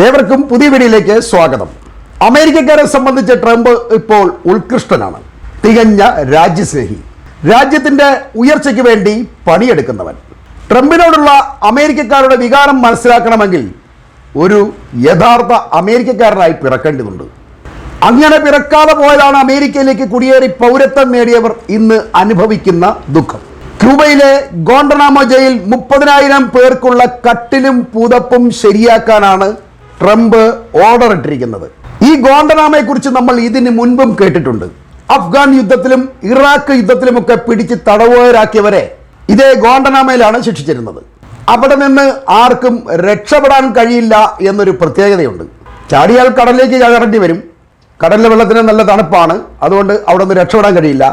ഏവർക്കും പുതിയ വീഡിയോയിലേക്ക് സ്വാഗതം. അമേരിക്കക്കാരെ സംബന്ധിച്ച് ട്രംപ് ഇപ്പോൾ ഉത്കൃഷ്ടനാണ്. തികഞ്ഞ രാജ്യസ്നേഹി. രാജ്യത്തിന്റെ ഉയർച്ചയ്ക്ക് വേണ്ടി പണിയെടുക്കുന്നവൻ. ട്രംപിനോടുള്ള അമേരിക്കക്കാരുടെ വികാരം മനസ്സിലാക്കണമെങ്കിൽ ഒരു യഥാർത്ഥ അമേരിക്കക്കാരനായി പിറക്കേണ്ടതുണ്ട്. അങ്ങനെ പിറക്കാതെ പോയതാണ് അമേരിക്കയിലേക്ക് കുടിയേറി പൗരത്വം നേടിയവർ ഇന്ന് അനുഭവിക്കുന്ന ദുഃഖം. ക്യൂബയിലെ ഗോണ്ടനാമോ ജയിൽ മുപ്പതിനായിരം പേർക്കുള്ള കട്ടിലും പുതപ്പും ശരിയാക്കാനാണ് ട്രംപ് ഓർഡർ ഇട്ടിരിക്കുന്നത്. ഈ ഗോണ്ടനാമയെ കുറിച്ച് നമ്മൾ ഇതിന് മുൻപും കേട്ടിട്ടുണ്ട്. അഫ്ഗാൻ യുദ്ധത്തിലും ഇറാഖ് യുദ്ധത്തിലുമൊക്കെ പിടിച്ച് തടവുകാരാക്കിയവരെ ഇതേ ഗോണ്ടനാമയിലാണ് ശിക്ഷിച്ചിരുന്നത്. അവിടെ നിന്ന് ആർക്കും രക്ഷപ്പെടാൻ കഴിയില്ല എന്നൊരു പ്രത്യേകതയുണ്ട്. ചാടിയാൽ കടലിലേക്ക് കയറേണ്ടി വരും. കടലിലെ വെള്ളത്തിന് നല്ല തണുപ്പാണ്. അതുകൊണ്ട് അവിടെ നിന്ന് രക്ഷപ്പെടാൻ കഴിയില്ല.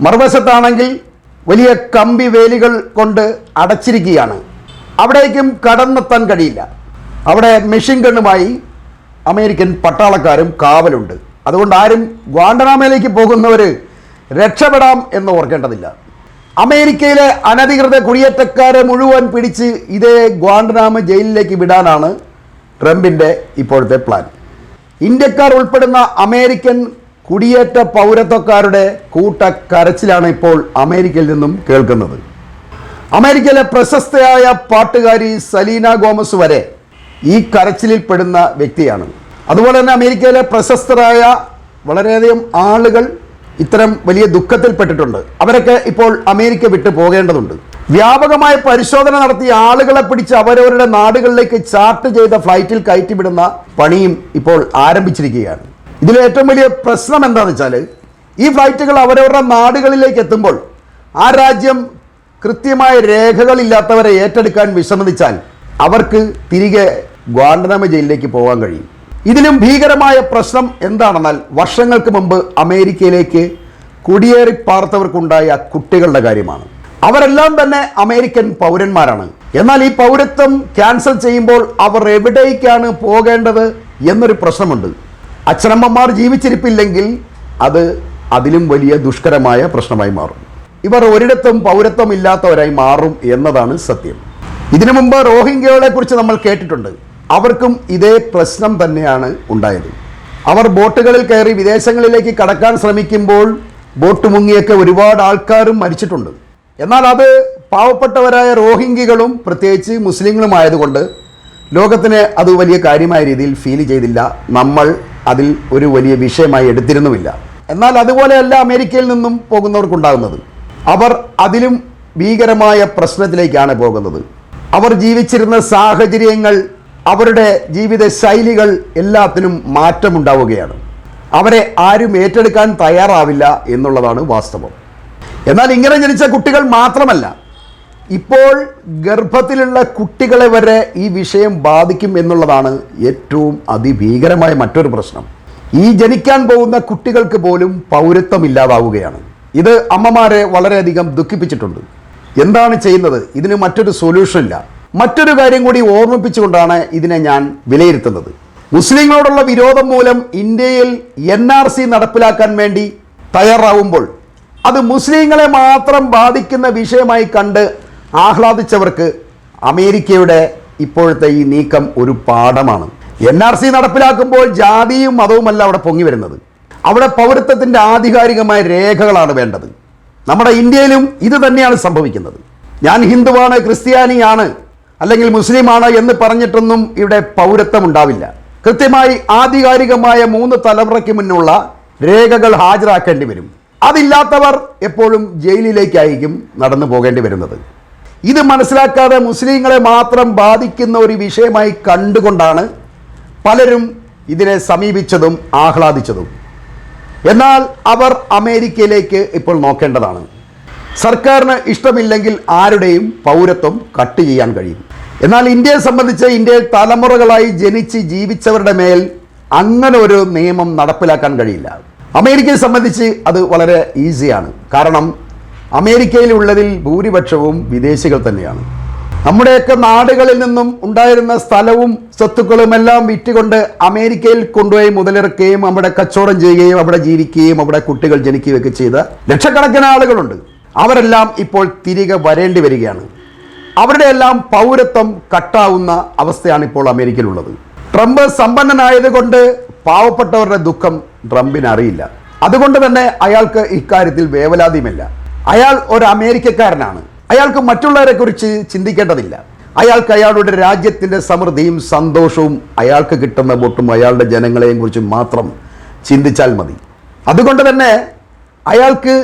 മറുവശത്താണെങ്കിൽ വലിയ കമ്പി വേലികൾ കൊണ്ട് അടച്ചിരിക്കുകയാണ്. അവിടേക്കും കടന്നെത്താൻ കഴിയില്ല. അവിടെ മെഷീൻ ഗണ്ണുമായി അമേരിക്കൻ പട്ടാളക്കാരും കാവലുണ്ട്. അതുകൊണ്ട് ആരും ഗ്വാണ്ടനാമയിലേക്ക് പോകുന്നവർ രക്ഷപ്പെടാം എന്ന് ഓർക്കേണ്ടതില്ല. അമേരിക്കയിലെ അനധികൃത കുടിയേറ്റക്കാരെ മുഴുവൻ പിടിച്ച് ഇതേ ഗ്വാണ്ടനാമ ജയിലിലേക്ക് വിടാനാണ് ട്രംപിന്റെ ഇപ്പോഴത്തെ പ്ലാൻ. ഇന്ത്യക്കാർ ഉൾപ്പെടുന്ന അമേരിക്കൻ കുടിയേറ്റ പൗരത്വക്കാരുടെ കൂട്ടക്കരച്ചിലാണ് ഇപ്പോൾ അമേരിക്കയിൽ നിന്നും കേൾക്കുന്നത്. അമേരിക്കയിലെ പ്രശസ്തയായ പാട്ടുകാരി സലീന ഗോമസ് വരെ ഈ കരച്ചിലിൽ പെടുന്ന വ്യക്തിയാണ്. അതുപോലെ തന്നെ അമേരിക്കയിലെ പ്രശസ്തരായ വളരെയധികം ആളുകൾ ഇത്തരം വലിയ ദുഃഖത്തിൽപ്പെട്ടിട്ടുണ്ട് അവരൊക്കെ ഇപ്പോൾ അമേരിക്ക വിട്ടു പോകേണ്ടതുണ്ട്. വ്യാപകമായ പരിശോധന നടത്തി ആളുകളെ പിടിച്ച് അവരവരുടെ നാടുകളിലേക്ക് ചാർട്ട് ചെയ്ത ഫ്ലൈറ്റിൽ കയറ്റിവിടുന്ന പണിയും ഇപ്പോൾ ആരംഭിച്ചിരിക്കുകയാണ്. ഇതിലെ ഏറ്റവും വലിയ പ്രശ്നം എന്താണെന്ന് വെച്ചാൽ ഈ ഫ്ലൈറ്റുകൾ അവരവരുടെ നാടുകളിലേക്ക് എത്തുമ്പോൾ ആ രാജ്യം കൃത്യമായ രേഖകളില്ലാത്തവരെ ഏറ്റെടുക്കാൻ വിസമ്മതിച്ചാൽ അവർക്ക് തിരികെ ഗ്വാണ്ടനാമ ജയിലിലേക്ക് പോകാൻ കഴിയും. ഇതിലും ഭീകരമായ പ്രശ്നം എന്താണെന്നാൽ വർഷങ്ങൾക്ക് മുമ്പ് അമേരിക്കയിലേക്ക് കുടിയേറി പാർത്തവർക്കുണ്ടായ കുട്ടികളുടെ കാര്യമാണ്. അവരെല്ലാം തന്നെ അമേരിക്കൻ പൗരന്മാരാണ്. എന്നാൽ ഈ പൗരത്വം ക്യാൻസൽ ചെയ്യുമ്പോൾ അവർ എവിടേക്കാണ് പോകേണ്ടത് എന്നൊരു പ്രശ്നമുണ്ട്. അച്ഛനമ്മമാർ ജീവിച്ചിരിപ്പില്ലെങ്കിൽ അത് അതിലും വലിയ ദുഷ്കരമായ പ്രശ്നമായി മാറും. ഇവർ ഒരിടത്തും പൗരത്വം ഇല്ലാത്തവരായി മാറും എന്നതാണ് സത്യം. ഇതിനു മുമ്പ് റോഹിംഗ്യകളെ കുറിച്ച് നമ്മൾ കേട്ടിട്ടുണ്ട്. അവർക്കും ഇതേ പ്രശ്നം തന്നെയാണ് ഉണ്ടായത്. അവർ ബോട്ടുകളിൽ കയറി വിദേശങ്ങളിലേക്ക് കടക്കാൻ ശ്രമിക്കുമ്പോൾ ബോട്ട് മുങ്ങിയൊക്കെ ഒരുപാട് ആൾക്കാരും മരിച്ചിട്ടുണ്ട്. എന്നാൽ അത് പാവപ്പെട്ടവരായ റോഹിംഗ്യകളും പ്രത്യേകിച്ച് മുസ്ലിങ്ങളും ആയതുകൊണ്ട് ലോകത്തിന് അത് വലിയ കാര്യമായ രീതിയിൽ ഫീൽ ചെയ്തില്ല. നമ്മൾ അതിൽ ഒരു വലിയ വിഷയമായി എടുത്തിരുന്നുമില്ല. എന്നാൽ അതുപോലെയല്ല അമേരിക്കയിൽ നിന്നും പോകുന്നവർക്കുണ്ടാകുന്നത്. അവർ അതിലും ഭീകരമായ പ്രശ്നത്തിലേക്കാണ് പോകുന്നത്. അവർ ജീവിച്ചിരുന്ന സാഹചര്യങ്ങൾ അവരുടെ ജീവിത ശൈലികൾ എല്ലാത്തിനും മാറ്റമുണ്ടാവുകയാണ്. അവരെ ആരും ഏറ്റെടുക്കാൻ തയ്യാറാവില്ല എന്നുള്ളതാണ് വാസ്തവം. എന്നാൽ ഇങ്ങനെ ജനിച്ച കുട്ടികൾ മാത്രമല്ല ഇപ്പോൾ ഗർഭത്തിലുള്ള കുട്ടികളെ വരെ ഈ വിഷയം ബാധിക്കും എന്നുള്ളതാണ് ഏറ്റവും അതിഭീകരമായ മറ്റൊരു പ്രശ്നം. ഈ ജനിക്കാൻ പോകുന്ന കുട്ടികൾക്ക് പോലും പൗരത്വം ഇല്ലാതാവുകയാണ്. ഇത് അമ്മമാരെ വളരെയധികം ദുഃഖിപ്പിച്ചിട്ടുണ്ട്. എന്താണ് ചെയ്യുന്നത്? ഇതിന് മറ്റൊരു സൊല്യൂഷൻ ഇല്ല മറ്റൊരു കാര്യം കൂടി ഓർമ്മിപ്പിച്ചുകൊണ്ടാണ് ഇതിനെ ഞാൻ വിലയിരുത്തുന്നത്. മുസ്ലിങ്ങളോടുള്ള വിരോധം മൂലം ഇന്ത്യയിൽ എൻ ആർ സി നടപ്പിലാക്കാൻ വേണ്ടി തയ്യാറാവുമ്പോൾ അത് മുസ്ലിങ്ങളെ മാത്രം ബാധിക്കുന്ന വിഷയമായി കണ്ട് ആഹ്ലാദിച്ചവർക്ക് അമേരിക്കയുടെ ഇപ്പോഴത്തെ ഈ നീക്കം ഒരു പാഠമാണ്. എൻ ആർ സി നടപ്പിലാക്കുമ്പോൾ ജാതിയും മതവുമല്ല അവിടെ പൊങ്ങി വരുന്നത്. അവിടെ പൗരത്വത്തിന്റെ ആധികാരികമായ രേഖകളാണ് വേണ്ടത്. നമ്മുടെ ഇന്ത്യയിലും ഇത് തന്നെയാണ് സംഭവിക്കുന്നത്. ഞാൻ ഹിന്ദുവാണ് ക്രിസ്ത്യാനിയാണ്. അല്ലെങ്കിൽ മുസ്ലിമാണ് എന്ന് പറഞ്ഞിട്ടൊന്നും ഇവിടെ പൗരത്വം ഉണ്ടാവില്ല കൃത്യമായി ആധികാരികമായ മൂന്ന് തലമുറയ്ക്ക് മുന്നുള്ള രേഖകൾ ഹാജരാക്കേണ്ടി വരും. അതില്ലാത്തവർ എപ്പോഴും ജയിലിലേക്കായിരിക്കും നടന്നു പോകേണ്ടി വരുന്നത്. ഇത് മനസ്സിലാക്കാതെ മുസ്ലിങ്ങളെ മാത്രം ബാധിക്കുന്ന ഒരു വിഷയമായി കണ്ടുകൊണ്ടാണ് പലരും ഇതിനെ സമീപിച്ചതും ആഹ്ലാദിച്ചതും. എന്നാൽ അവർ അമേരിക്കയിലേക്ക് ഇപ്പോൾ നോക്കേണ്ടതാണ്. സർക്കാരിന് ഇഷ്ടമില്ലെങ്കിൽ ആരുടെയും പൗരത്വം കട്ട് ചെയ്യാൻ കഴിയും. എന്നാൽ ഇന്ത്യയെ സംബന്ധിച്ച് ഇന്ത്യയിൽ തലമുറകളായി ജനിച്ച് ജീവിച്ചവരുടെ മേൽ അങ്ങനെ ഒരു നിയമം നടപ്പിലാക്കാൻ കഴിയില്ല. അമേരിക്കയെ സംബന്ധിച്ച് അത് വളരെ ഈസിയാണ്. കാരണം അമേരിക്കയിലുള്ളതിൽ ഭൂരിപക്ഷവും വിദേശികൾ തന്നെയാണ്. നമ്മുടെയൊക്കെ നാടുകളിൽ നിന്നും ഉണ്ടായിരുന്ന സ്ഥലവും സ്വത്തുക്കളും എല്ലാം വിറ്റുകൊണ്ട് അമേരിക്കയിൽ കൊണ്ടുപോയി മുതലിറക്കുകയും അവിടെ കച്ചവടം ചെയ്യുകയും അവിടെ ജീവിക്കുകയും അവിടെ കുട്ടികൾ ജനിക്കുകയൊക്കെ ചെയ്ത ലക്ഷക്കണക്കിന് ആളുകളുണ്ട്. അവരെല്ലാം ഇപ്പോൾ തിരികെ വരേണ്ടി വരികയാണ്. അവരുടെ എല്ലാം പൗരത്വം കട്ടാവുന്ന അവസ്ഥയാണ് ഇപ്പോൾ അമേരിക്കയിലുള്ളത്. ട്രംപ് സമ്പന്നനായതുകൊണ്ട് പാവപ്പെട്ടവരുടെ ദുഃഖം ട്രംപിന് അറിയില്ല. അതുകൊണ്ട് തന്നെ അയാൾക്ക് ഇക്കാര്യത്തിൽ വേവലാതിയുമില്ല. അയാൾ ഒരു അമേരിക്കക്കാരനാണ്. അയാൾക്ക് മറ്റുള്ളവരെ കുറിച്ച് ചിന്തിക്കേണ്ടതില്ല. അയാൾക്ക് അയാളുടെ രാജ്യത്തിന്റെ സമൃദ്ധിയും സന്തോഷവും അയാൾക്ക് കിട്ടുന്ന വോട്ടും അയാളുടെ ജനങ്ങളെയും കുറിച്ച് മാത്രം ചിന്തിച്ചാൽ മതി. അതുകൊണ്ട് തന്നെ അയാൾക്ക്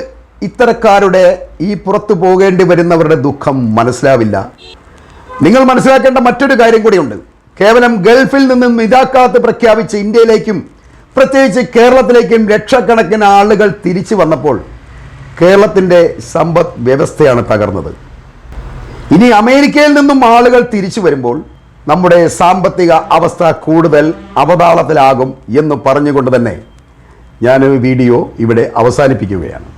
ഇത്തരക്കാരുടെ ഈ പുറത്തു പോകേണ്ടി വരുന്നവരുടെ ദുഃഖം മനസ്സിലാവില്ല. നിങ്ങൾ മനസ്സിലാക്കേണ്ട മറ്റൊരു കാര്യം കൂടിയുണ്ട്. കേവലം ഗൾഫിൽ നിന്നും ഇതാക്കാത്ത് പ്രഖ്യാപിച്ച് ഇന്ത്യയിലേക്കും പ്രത്യേകിച്ച് കേരളത്തിലേക്കും ലക്ഷക്കണക്കിന് ആളുകൾ തിരിച്ചു വന്നപ്പോൾ കേരളത്തിന്റെ സമ്പദ് വ്യവസ്ഥയാണ് തകർന്നത്. ഇനി അമേരിക്കയിൽ നിന്നും ആളുകൾ തിരിച്ചു വരുമ്പോൾ നമ്മുടെ സാമ്പത്തിക അവസ്ഥ കൂടുതൽ അവതാളത്തിലാകും എന്ന് പറഞ്ഞുകൊണ്ട് തന്നെ ഞാൻ വീഡിയോ ഇവിടെ അവസാനിപ്പിക്കുകയാണ്.